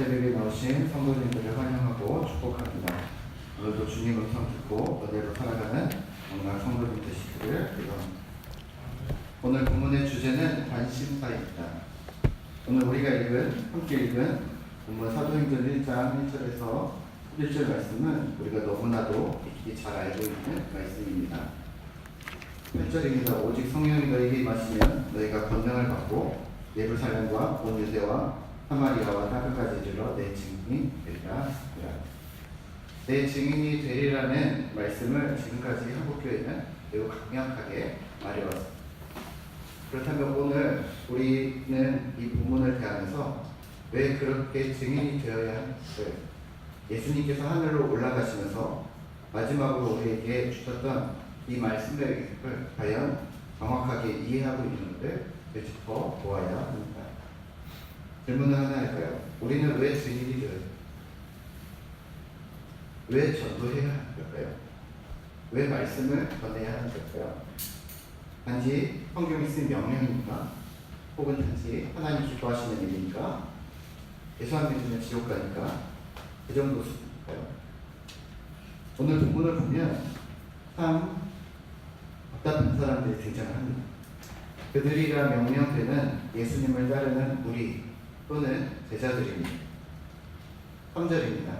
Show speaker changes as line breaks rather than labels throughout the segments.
새벽에 나오신 성도님들을 환영하고 축복합니다. 오늘도 주님 음성 듣고 그대로 살아가는 정말 성도님 되시기를 기도합니다. 오늘 본문의 주제는 관심사입니다. 오늘 우리가 읽은 함께 읽은 본문 사도행전 1장 1절에서 1절 말씀은 우리가 너무나도 익히 잘 알고 있는 말씀입니다. 8절입니다. 오직 성령이 너에게 임하시면 너희가 권능을 받고 예루살렘과 온 유대와 사마리아와 땅끝까지 이르러 내 증인이 되리라. 내 증인이 되리라는 말씀을 지금까지 한국교회는 매우 강력하게 말해왔습니다. 그렇다면 오늘 우리는 이 부문을 대하면서 왜 그렇게 증인이 되어야 하는지 예수님께서 하늘로 올라가시면서 마지막으로 우리에게 주셨던 이 말씀을 과연 정확하게 이해하고 있는데 짚어 보아야 합니다. 질문을 하나 할까요? 우리는 왜 증인이 되어요? 왜 전도해야 걸까요? 왜 말씀을 전해야 걸까요? 단지 성경이 쓴 명령입니까? 혹은 단지 하나님 기뻐하시는 일입니까? 예수 안 믿으면 지옥 가니까 그 정도 수준일까요? 오늘 본문을 보면 참 답답한 사람들이 등장을 합니다. 그들이라 명령되는 예수님을 따르는 우리 또는 제자들입니다. 3절입니다.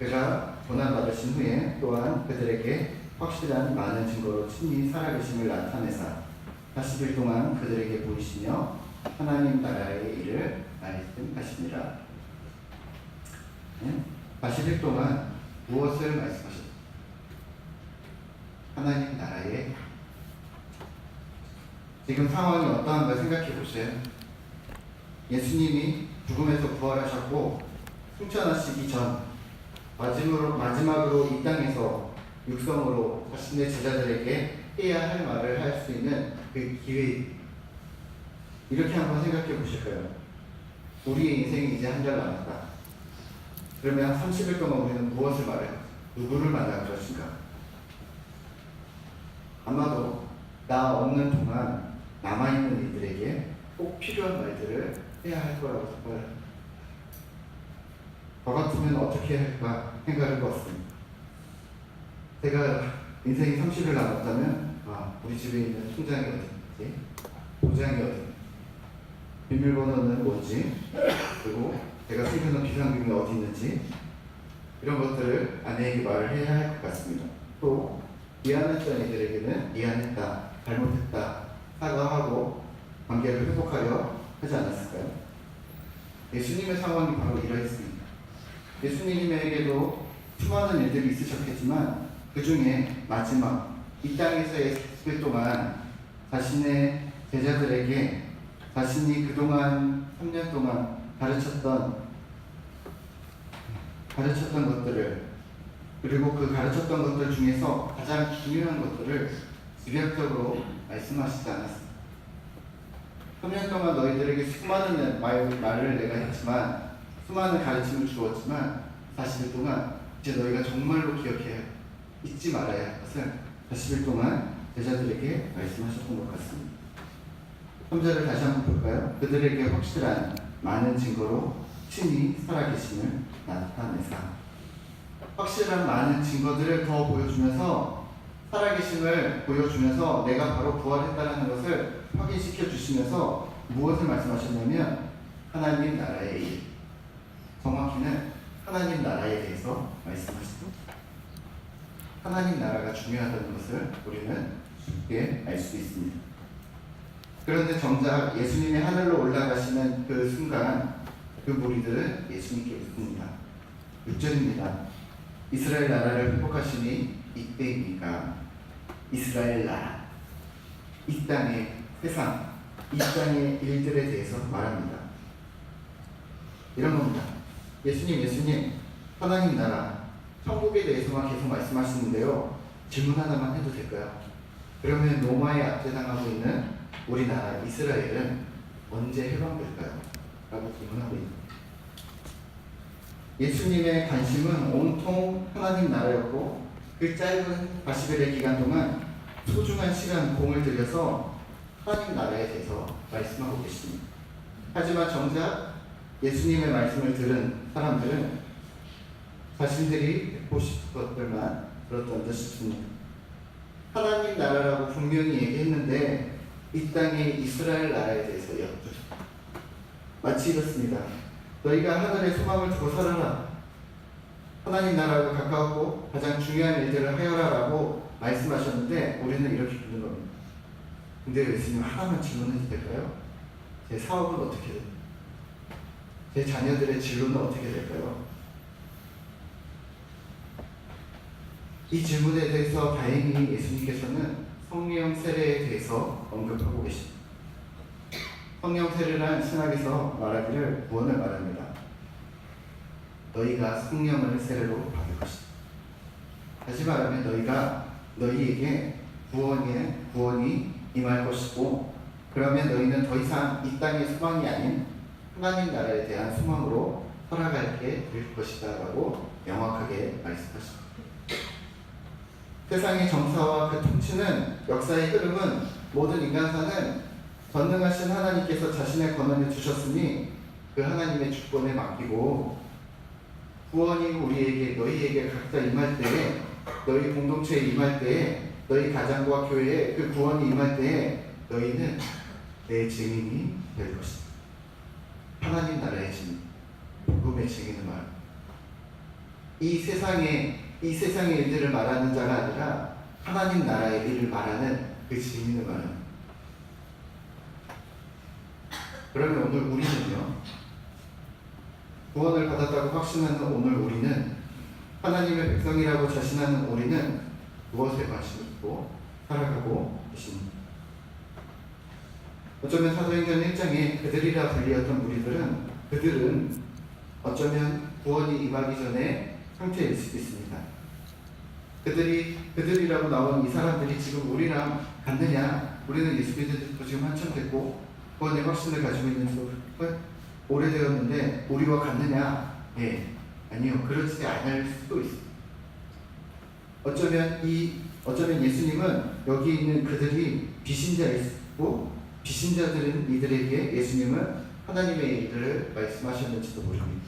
그가 고난받으신 후에 또한 그들에게 확실한 많은 증거로 친히 살아계심을 나타내사 40일 동안 그들에게 보이시며 하나님 나라의 일을 말씀하시니라. 네? 40일 동안 무엇을 말씀하셨습니까? 하나님 나라의 지금 상황이 어떠한가 생각해 보세요. 예수님이 죽음에서 부활하셨고 승천하시기 전 마지막으로, 마지막으로 이 땅에서 육성으로 자신의 제자들에게 해야 할 말을 할 수 있는 그 기회 이렇게 한번 생각해 보실까요? 우리의 인생이 이제 한 달 남았다. 그러면 30일 동안 우리는 무엇을 말해? 누구를 만날 것인가? 아마도 나 없는 동안 남아있는 이들에게 꼭 필요한 말들을 해야 할 거라고 생각을 합니다. 저 같으면 어떻게 할까 생각을 해봤습니다. 제가 인생이 30일 남았다면 아, 우리 집에 있는 통장이 어디 있지? 도장이 어디? 비밀번호는 뭔지 그리고 제가 숨겨놓은 비상금이 어디 있는지 이런 것들을 아내에게 말을 해야 할 것 같습니다. 또 미안했던 이들에게는 미안했다, 잘못했다, 사과하고 관계를 회복하려 하지 않았을까요? 예수님의 상황이 바로 이러했습니다. 예수님에게도 수많은 일들이 있으셨겠지만 그 중에 마지막 이 땅에서의 10일 동안 자신의 제자들에게 자신이 그동안 3년 동안 가르쳤던 가르쳤던 것들을 그리고 그 가르쳤던 것들 중에서 가장 중요한 것들을 집약적으로 말씀하시지 않았습니다. 3년 동안 너희들에게 수많은 말, 말을 내가 했지만 수많은 가르침을 주었지만 40일 동안 이제 너희가 정말로 기억해야 잊지 말아야 할 것을 40일 동안 제자들에게 말씀하셨던 것 같습니다. 3절을 다시 한번 볼까요? 그들에게 확실한 많은 증거로 친히 살아계심을 나타내사 확실한 많은 증거들을 더 보여주면서 살아계심을 보여주면서 내가 바로 부활했다는 것을 확인시켜 주시면서 무엇을 말씀하셨냐면 하나님 나라의 일 정확히는 하나님 나라에 대해서 말씀하시죠. 하나님 나라가 중요하다는 것을 우리는 쉽게 알 수 있습니다. 그런데 정작 예수님이 하늘로 올라가시는 그 순간 그 무리들은 예수님께 묻습니다. 6절입니다. 이스라엘 나라를 회복하시니 이때입니까? 이스라엘 나라, 이 땅의 세상, 이 땅의 일들에 대해서 말합니다. 이런 겁니다. 예수님, 예수님, 하나님 나라, 천국에 대해서만 계속 말씀하시는데요. 질문 하나만 해도 될까요? 그러면 로마에 압제당하고 있는 우리나라 이스라엘은 언제 해방될까요? 라고 질문하고 있습니다. 예수님의 관심은 온통 하나님 나라였고 그 짧은 40일의 기간 동안 소중한 시간 공을 들여서 하나님 나라에 대해서 말씀하고 계십니다. 하지만 정작 예수님의 말씀을 들은 사람들은 자신들이 듣고 싶은 것들만 들었던 듯 싶습니다. 하나님 나라라고 분명히 얘기했는데 이 땅의 이스라엘 나라에 대해서 엿들 마치 이렇습니다. 너희가 하늘의 소망을 두고 살아라. 하나님 나라가 가까웠고 가장 중요한 일들을 하여라라고 말씀하셨는데 우리는 이렇게 듣는 겁니다. 근데 예수님 하나만 질문해도 될까요? 제 사업은 어떻게 됩니까? 제 자녀들의 진로는 어떻게 될까요? 이 질문에 대해서 다행히 예수님께서는 성령 세례에 대해서 언급하고 계십니다. 성령 세례란 신학에서 말하기를 구원을 말합니다. 너희가 성령을 세례로 받을 것이다. 다시 말하면 너희가 너희에게 구원이 구원이 임할 것이고 그러면 너희는 더 이상 이 땅의 소망이 아닌 하나님 나라에 대한 소망으로 살아가게 될 것이다 라고 명확하게 말씀하십니다. 세상의 정사와 그 통치는 역사의 흐름은 모든 인간사는 전능하신 하나님께서 자신의 권한을 주셨으니 그 하나님의 주권에 맡기고 구원이 우리에게 너희에게 각자 임할 때에 너희 공동체에 임할 때에 너희 가정과 교회에 그 구원이 임할 때에 너희는 내 증인이 될 것이다. 하나님 나라의 증인, 복음의 증인을 말. 이 세상에 이 세상의 일들을 말하는 자가 아니라 하나님 나라의 일을 말하는 그 증인을 말하는. 그러면 오늘 우리는요. 구원을 받았다고 확신하는 오늘 우리는 하나님의 백성이라고 자신하는 우리는 무엇에 관심 있고 살아가고 계십니다. 어쩌면 사도행전 1장에 그들이라 불리었던 무리들은 그들은 어쩌면 구원이 임하기 전에 상태일 수도 있습니다. 그들이 그들이라고 나온 이 사람들이 지금 우리랑 같느냐? 우리는 예수 지 지금 한참 됐고 구원의 확신을 가지고 있는 지 오래되었는데 우리와 같느냐? 예, 아니요. 그렇지 않을 수도 있습니다. 어쩌면 이 어쩌면 예수님은 여기 있는 그들이 비신자이고 비신자들은 이들에게 예수님은 하나님의 일을 말씀하셨는지도 모릅니다.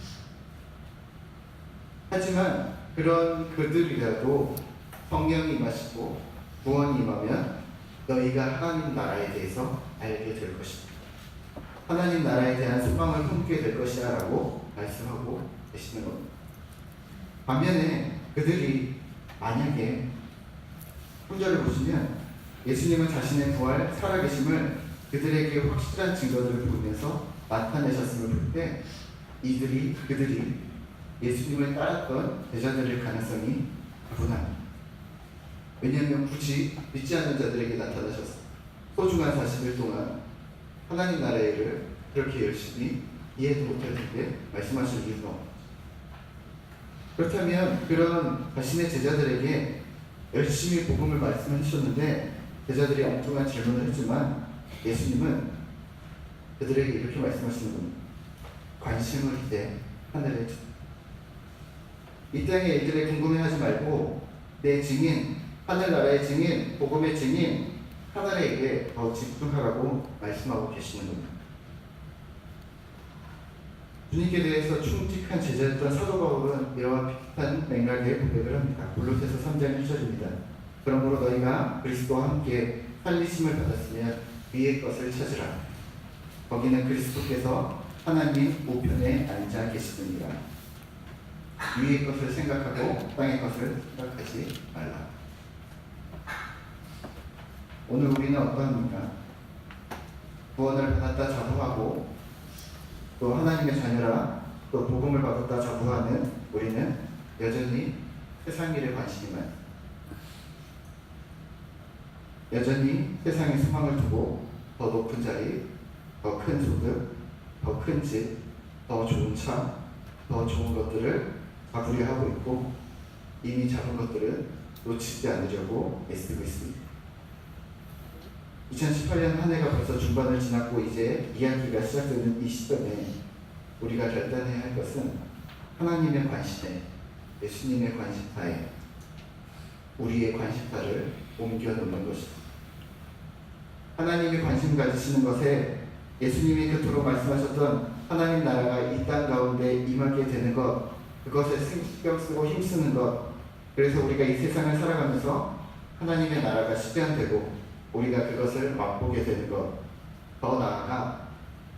하지만 그런 그들이라도 성령이 임하시고 구원이 임하면 너희가 하나님 나라에 대해서 알게 될 것이다. 하나님 나라에 대한 소망을 품게 될 것이야 라고 말씀하고 계시는 겁니다. 반면에 그들이 만약에 3절을 보시면 예수님은 자신의 부활, 살아계심을 그들에게 확실한 증거들을 보이면서 나타내셨음을 볼 때 이들이 그들이 예수님을 따랐던 제자들일 가능성이 다분합니다. 왜냐하면 굳이 믿지 않는 자들에게 나타나셔서 소중한 40일 동안 하나님 나라의 일을 그렇게 열심히 이해도 못할 텐데 말씀하실 이유가 없죠. 그렇다면 그런 자신의 제자들에게 열심히 복음을 말씀해 주셨는데 제자들이 엉뚱한 질문을 했지만 예수님은 그들에게 이렇게 말씀하시는 겁니다. 관심을 기대 하늘에 주. 이 땅의 일들에 궁금해하지 말고 내 증인, 하늘나라의 증인, 복음의 증인, 하늘에게 더 집중하라고 말씀하고 계시는 겁니다. 주님께 대해서 충직한 제자였던 사도 바울은 이러한 비슷한 맥락에 고백을 합니다. 골로새서 3장 1절입니다. 그러므로 너희가 그리스도와 함께 살리심을 받았으면 위의 것을 찾으라. 거기는 그리스도께서 하나님 우편에 앉아 계시느니라. 위의 것을 생각하고 땅의 것을 생각하지 말라. 오늘 우리는 어떠합니까? 구원을 받았다 자부하고 또 하나님의 자녀라 또 복음을 받았다 자부하는 우리는 여전히 세상 일에 관심이 많습니다. 여전히 세상의 소망을 두고 더 높은 자리, 더 큰 소득, 더 큰 집, 더 좋은 차, 더 좋은 것들을 잡으려 하고 있고 이미 잡은 것들은 놓치지 않으려고 애쓰고 있습니다. 2018년 한 해가 벌써 중반을 지났고 이제 이야기가 시작되는 이 시점에 우리가 결단해야 할 것은 하나님의 관심에 예수님의 관심사에 우리의 관심사를 옮겨 놓는 것입니다. 하나님이 관심 가지시는 것에 예수님이 그토록 말씀하셨던 하나님 나라가 이 땅 가운데 임하게 되는 것, 그것에 신경 쓰고 힘쓰는 것, 그래서 우리가 이 세상을 살아가면서 하나님의 나라가 실현되고 우리가 그것을 맛보게 되는 것, 더 나아가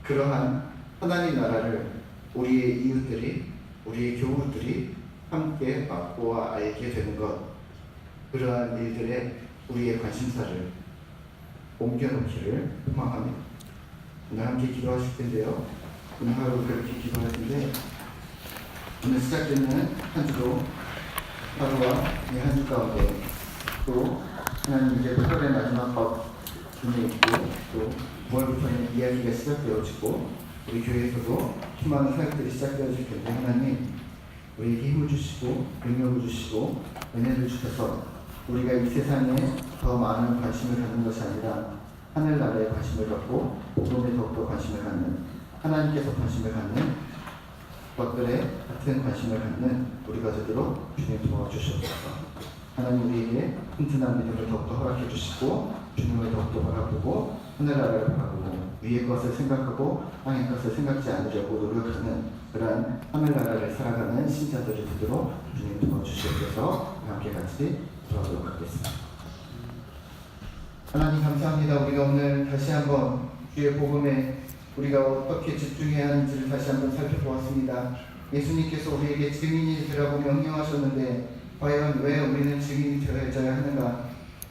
그러한 하나님 나라를 우리의 이웃들이, 우리의 교우들이 함께 맛보아 알게 되는 것, 그러한 일들에 우리의 관심사를 옮겨놓기를 소망합니다. 오늘 함께 기도하실 텐데요. 오늘 하루 그렇게 기도하시는데 오늘 시작되는 한 주도 하루와 이한 주 가운데 또 하나님 이제 8월의 마지막 법 준비해 있고 또 9월부터는 이야기가 시작되어지고 우리 교회에서도 수많은 사역들이 시작되어질 텐데 하나님 우리에게 힘을 주시고 능력을 주시고 은혜를 주셔서 우리가 이 세상에 더 많은 관심을 갖는 것이 아니라 하늘나라에 관심을 갖고 복음에 더욱더 관심을 갖는 하나님께서 관심을 갖는 것들에 같은 관심을 갖는 우리가 되도록 주님 도와주시옵소서. 하나님 우리에게 튼튼한 믿음을 더욱더 허락해 주시고 주님을 더욱더 바라보고 하늘나라를 바라보고 위의 것을 생각하고 땅의 것을 생각지 않으려고 노력하는 그러한 하늘나라를 살아가는 신자들이 되도록 주님 도와주시옵소서 함께 같이 돌아보도록 하겠습니다. 하나님 감사합니다. 우리가 오늘 다시 한번 주의 복음에 우리가 어떻게 집중해야 하는지를 다시 한번 살펴보았습니다. 예수님께서 우리에게 증인이 되라고 명령하셨는데 과연 왜 우리는 증인이 되어야 하는가?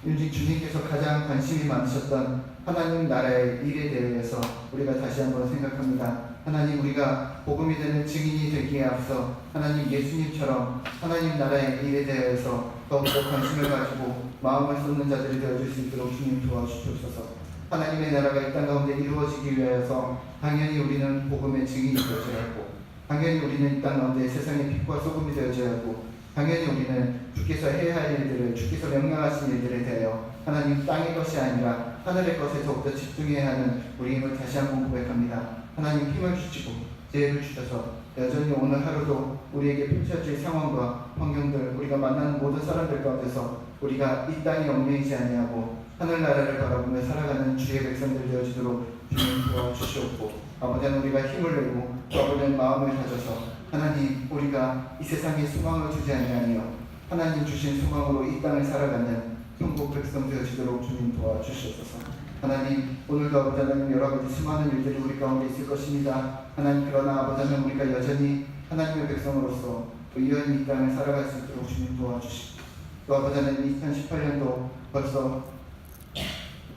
일찍 주님께서 가장 관심이 많으셨던 하나님 나라의 일에 대해서 우리가 다시 한번 생각합니다. 하나님 우리가 복음이 되는 증인이 되기에 앞서 하나님 예수님처럼 하나님 나라의 일에 대해서 더욱더 관심을 가지고 마음을 쏟는 자들이 되어줄 수 있도록 주님 도와주시옵소서. 하나님의 나라가 이 땅 가운데 이루어지기 위해서 당연히 우리는 복음의 증인이 되어져야 하고 당연히 우리는 이 땅 가운데 세상의 빛과 소금이 되어져야 하고 당연히 우리는 주께서 해야 할 일들을 주께서 명령하신 일들에 대하여 하나님 땅의 것이 아니라 하늘의 것에 더욱더 집중해야 하는 우리임을 다시 한번 고백합니다. 하나님 힘을 주시고 지혜를 주셔서 여전히 오늘 하루도 우리에게 펼쳐질 상황과 환경들 우리가 만나는 모든 사람들 가운데서 우리가 이 땅에 얽매이지 아니하고 하늘나라를 바라보며 살아가는 주의 백성들 되어지도록 주님 도와주시옵고 아버지는 우리가 힘을 내고 또 아버지는 마음을 가져서 하나님 우리가 이 세상에 소망을 주지 아니하며 하나님 주신 소망으로 이 땅을 살아가는 천국 백성 되어지도록 주님 도와주시옵소서. 하나님 오늘도 아버지 하나님 여러 가지 수많은 일들이 우리 가운데 있을 것입니다. 하나님 그러나 아버지 하나님 우리가 여전히 하나님의 백성으로서 또 유연히 이 땅을 살아갈 수 있도록 주님 도와주시고 또 아버지 하나님 2018년도 벌써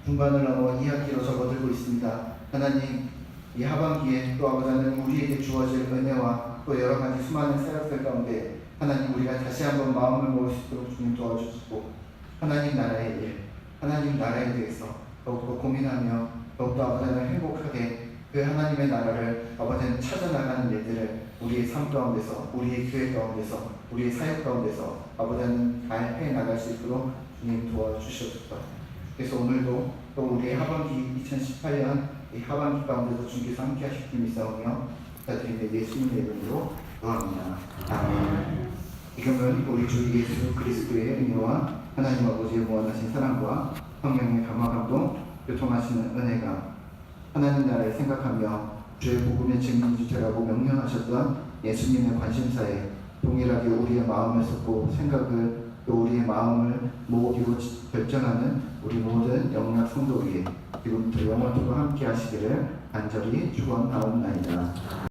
중반을 넘어 2학기로 접어들고 있습니다. 하나님 이 하반기에 또 아버지 하나님 우리에게 주어질 은혜와 또 여러 가지 수많은 세력들 가운데 하나님 우리가 다시 한번 마음을 모을 수 있도록 주님 도와주시고 하나님 나라의 일, 하나님 나라에 대해서 더욱더 고민하며 더욱더 아버지 하나님 행복하게 그 하나님의 나라를 아버지는 찾아나가는 일들을 우리의 삶 가운데서 우리의 교회 가운데서 우리의 사역 가운데서 아버지는 잘 해나갈 수 있도록 주님 도와주시옵소서 그래서 오늘도 또 우리의 하반기 2018년 이 하반기 가운데도 주님께서 함께 하실 줄 믿사오며 부탁드리는 예수님의 이름으로 기도합니다. 아멘 지금은 우리 주 예수 그리스도의 은혜와 하나님 아버지의 무한하신 사랑과 성령의 감화 감동 교통하시는 은혜가 하나님 나라를 생각하며 주의 복음의 증인이 되라고 명령하셨던 예수님의 관심사에 동일하게 우리의 마음을 쏟고 생각을 또 우리의 마음을 모으기로 결정하는 우리 모든 영락 성도 위에 지금부터 영원토록 함께 하시기를 간절히 축원하옵나이다.